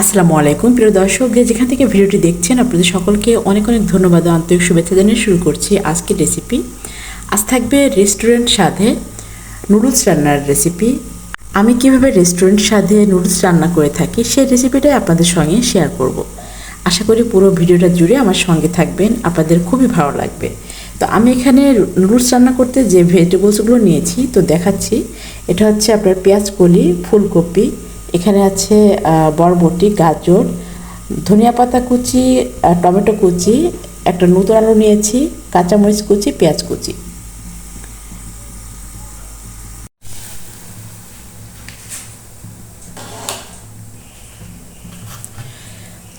আসসালামু আলাইকুম, প্রিয় দর্শক যেখান থেকে ভিডিওটি দেখছেন, আপনাদের সকলকে অনেক অনেক ধন্যবাদ আন্তরিক শুভেচ্ছা জানিয়ে শুরু করছি আজকের রেসিপি আজ থাকবে রেস্টুরেন্ট স্বাদে নুডলস রান্নার রেসিপি আমি কীভাবে রেস্টুরেন্ট স্বাদে নুডলস রান্না করে থাকি, সেই রেসিপিটাই আপনাদের সঙ্গে শেয়ার করব। আশা করি পুরো ভিডিওটা জুড়ে আমার সঙ্গে থাকবেন, আপনাদের খুবই ভালো লাগবে। তো আমি এখানে নুডলস রান্না করতে যে ভেজিটেবলসগুলো নিয়েছি, তো দেখাচ্ছি। এটা হচ্ছে আপনার পেঁয়াজ কলি, ফুলকপি এখানে আছে বরবটি, গাজর, ধনিয়া পাতা কুচি টমেটো কুচি, একটা নতুন আলু নিয়েছি, কাঁচামরিচ কুচি, পেঁয়াজ কুচি।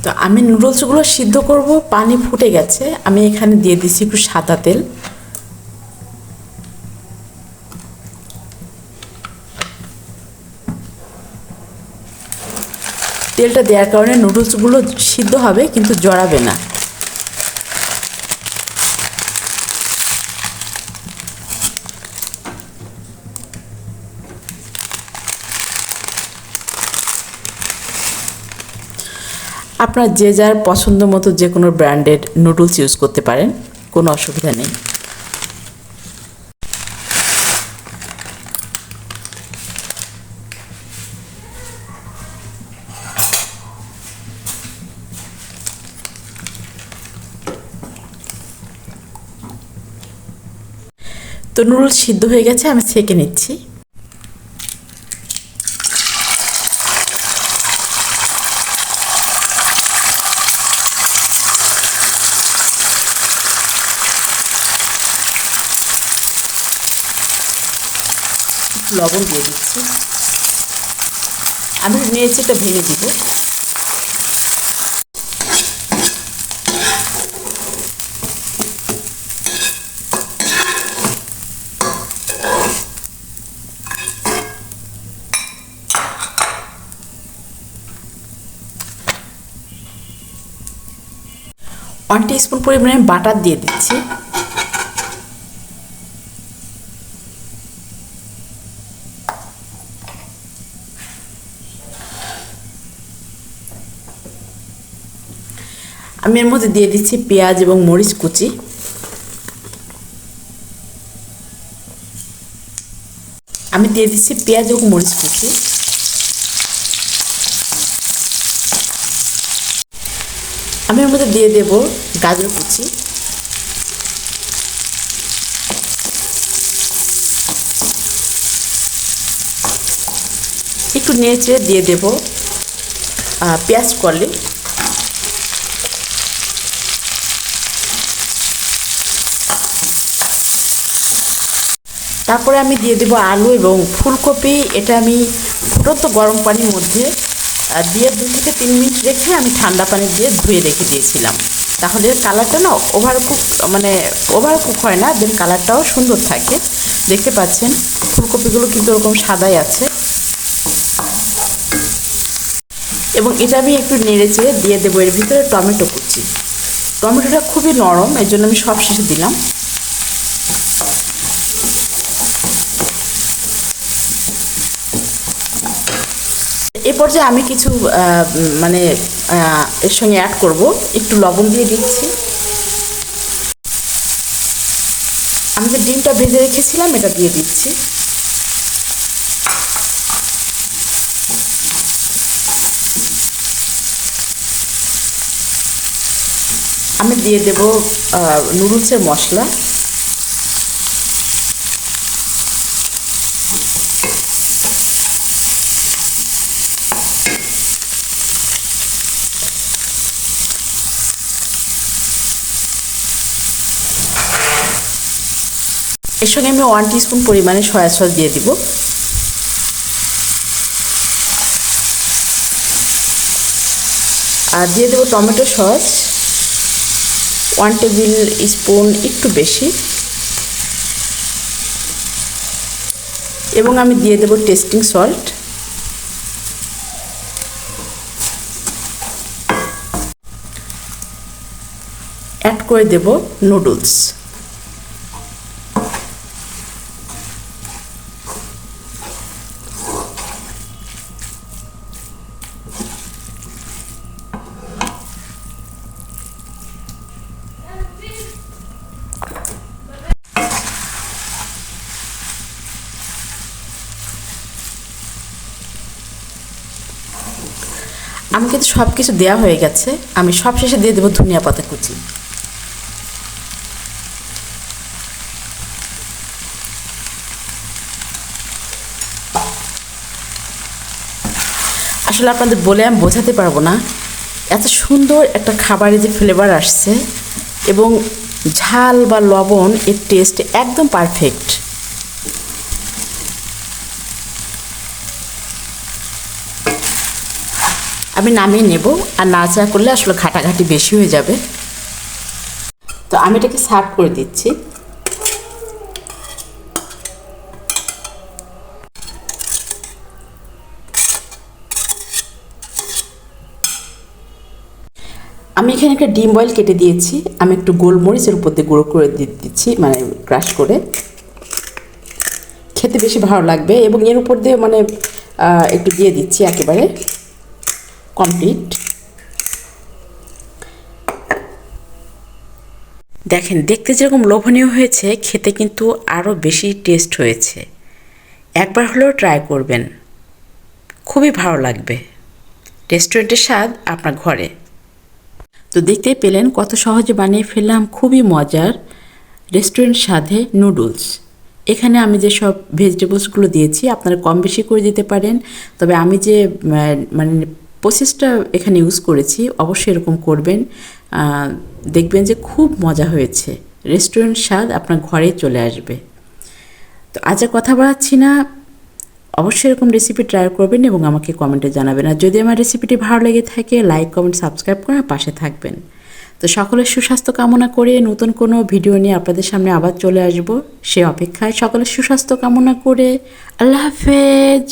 তো আমি নুডলসগুলো সিদ্ধ করব, পানি ফুটে গেছে, আমি এখানে দিয়ে দিচ্ছি একটু সাদা তেল। তেলটা দেওয়ার কারণে নুডলসগুলো সিদ্ধ হবে, কিন্তু জড়াবে না। আপনার যে যার পছন্দ মতো যে কোনো ব্র্যান্ডেড নুডলস ইউজ করতে পারেন, কোনো অসুবিধা নেই। তো নুডলস সিদ্ধ হয়ে গেছে, আমি ছেঁকে নিচ্ছি। লবণ দিয়ে দিচ্ছি। আমি নিয়েছি, এটা ভেঙে দিব। ওয়ান স্পুন পরিমাণে বাটার দিয়ে দিচ্ছি। আমি এর মধ্যে দিয়ে দিচ্ছি পেঁয়াজ এবং মরিচ কুচি। আমি দিয়ে দিচ্ছি পেঁয়াজ এবং মরিচ কুচি। আমি এর মধ্যে দিয়ে দেব গাজর কুচি। একটু নেড়ে দিয়ে দেব পেঁয়াজ কলি তারপরে আমি দিয়ে দেবো আলু এবং ফুলকপি। এটা আমি ফুটন্ত গরম পানির মধ্যে দিয়ে দু থেকে তিন মিনিট রেখে আমি ঠান্ডা পানি দিয়ে ধুয়ে রেখে দিয়েছিলাম। তাহলে কালারটা না ওভার কুক মানে ওভার কুক হয় না দেন কালারটাও সুন্দর থাকে। দেখতে পাচ্ছেন, ফুলকপিগুলো কিন্তু ওরকম সাদাই আছে। এবং এটা আমি একটু নেড়ে চেড়ে দিয়ে দেবো, এর ভিতরে টমেটো কুচি। টমেটোটা খুবই নরম, এর জন্য আমি সব শেষে দিলাম। এ পর্যায়ে আমি কিছু মানে এর সঙ্গে অ্যাড করব। একটু লবণ দিয়ে দিচ্ছি। আমি যে ডিমটা ভেজে রেখেছিলাম, এটা দিয়ে দিচ্ছি। আমি দিয়ে দেব নুডলসের মশলা। এর সঙ্গে আমি ওয়ান স্পুন পরিমাণে সয়া সস দিয়ে দিব। আর দিয়ে দেবো tomato sauce. One table spoon একটু বেশি। এবং আমি দিয়ে দেবো টেস্টিং সল্ট অ্যাড করে দেব নুডলস আমি কিন্তু সব কিছু দেওয়া হয়ে গেছে, আমি সব শেষে দিয়ে দেবো ধনিয়া পাতা কুচি। আসলে আপনাদের বলে আমি বোঝাতে পারব না, এত সুন্দর একটা খাবারের যে ফ্লেভার আসছে এবং ঝাল বা লবণ এর টেস্ট একদম পারফেক্ট আমি নামিয়ে নেব আর নাড়াচাড়া করলে আসলে ঘাটাঘাটি বেশি হয়ে যাবে। তো আমি এটাকে সার্ভ করে দিচ্ছি। আমি এখানে একটা ডিম বয়েল কেটে দিয়েছি। আমি একটু গোলমরিচের উপর দিয়ে গুঁড়ো করে দিয়ে দিচ্ছি মানে ক্রাশ করে। খেতে বেশি ভালো লাগবে এবং এর উপর দিয়ে মানে একটু দিয়ে দিচ্ছি একেবারে। কমপ্লিট। দেখেন, দেখতে যেরকম লোভনীয় হয়েছে, খেতে কিন্তু আরও বেশি টেস্ট হয়েছে। একবার হলেও ট্রাই করবেন। খুবই ভালো লাগবে। রেস্টুরেন্টের স্বাদ আপনার ঘরে। তো দেখতেই পেলেন, কত সহজে বানিয়ে ফেললাম, খুবই মজার রেস্টুরেন্ট স্বাদে নুডলস এখানে আমি যে সব ভেজিটেবলসগুলো দিয়েছি, আপনারা কম বেশি করে দিতে পারেন। তবে আমি যে মানে প্রসেসটা এখানে ইউজ করেছি, অবশ্যই এরকম করবেন। দেখবেন যে খুব মজা হয়েছে। রেস্টুরেন্ট স্বাদ আপনার ঘরে চলে আসবে। তো আজ আর কথা বাড়াচ্ছি না। অবশ্যই এরকম রেসিপি ট্রাই করবেন এবং আমাকে কমেন্টে জানাবেন। আর যদি আমার রেসিপিটি ভালো লেগে থাকে লাইক কমেন্ট সাবস্ক্রাইব করে পাশে থাকবেন। তো সকলের সুস্বাস্থ্য কামনা করে নতুন কোনো ভিডিও নিয়ে আপনাদের সামনে আবার চলে আসব। সে অপেক্ষায় সকলের সুস্বাস্থ্য কামনা করে। আল্লাহ হাফেজ!